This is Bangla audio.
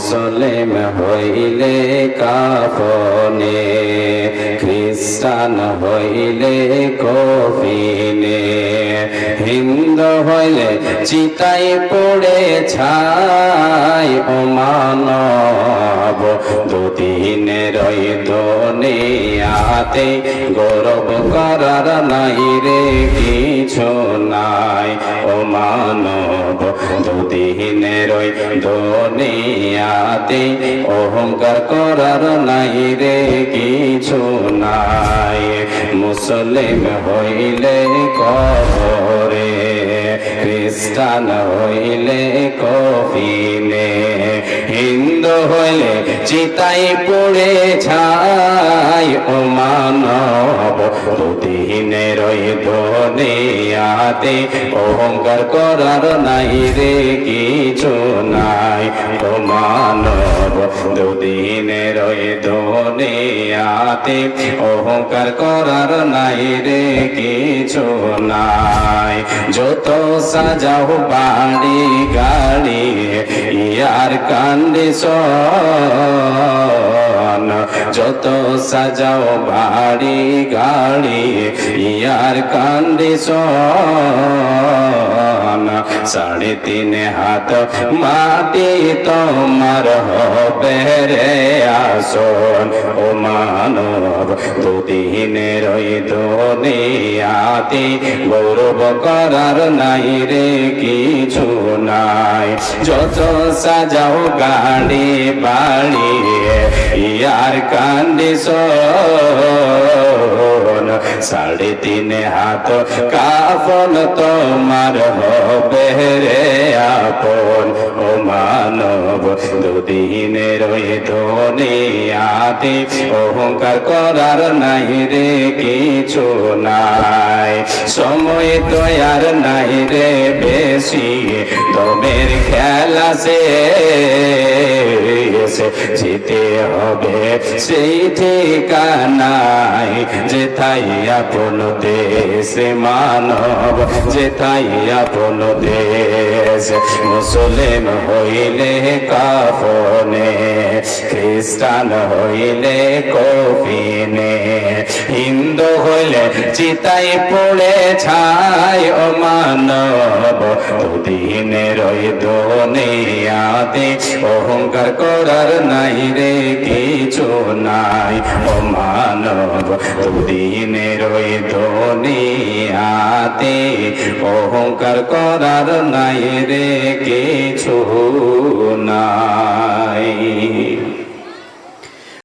মুসলিম হইলে কাফনে খ্রিস্টান হইলে কফিনে, হিন্দু হইলে চিতাই পড়ে ছাই ও মানব। দুদিনের ওই দুনিয়াতে গৌরব করার নাই রে কিছু নাই ও মানব। দুদিনের ওই দুনিয়াতে অহংকার করার নাই রে কিছু নাই। মুসলিম হইলে কবরে, খ্রিস্টান হইলে কফিনে। হিন্দু হইলে চিতাই পড়ে ছাই ও মানব দুদিনের ওই দুনিয়াতে। অহংকার করার নাই রে, কিছু নাই। ও মানব দুদিনের দুনিয়াতে অহংকার করার নাই রে কিছু নাই। যত সাজাও বাড়ি গাড়ি, ইয়ার কান্ডিশন যত সাজাও বাড়ি গাড়ি, ইয়ার কান্ডিশন সাড়ে তিন হাত মাটি তোমার হবে রে আসন ও মানব, দুদিনের ওই দুনিয়াতে গৌরব করার নাই রে কিছু নাই। যত সাজাও গাড়ি বাড়ি ইয়ার কান্ডিশন সাড়ে তিন হাত, কাফন তোমার হবে রে আপন। ও মানব, দুদিনের ধনে দুনিয়াতে অহংকার করার নাই রে কিছু নাই। সময় তো আর নাই রে বেশি। তোমের খেলা সে যেতে হবে, সেই ঠিকানায় যেথাই আপন দেশ মানব যেথাই আপন দেশ। মুসলিম হইলে কাফনে খ্রিস্টান হইলে কফিনে, হিন্দু হইলে চিতাই পড়ে ছাই ও মানব। দুদিনের ওই দুনিয়াতে অহংকার করার নাই রে, কিছু নাই ও মানব। দুদিনের ওই দুনিয়াতে অহংকার করার নাই রে, কিছু নাই।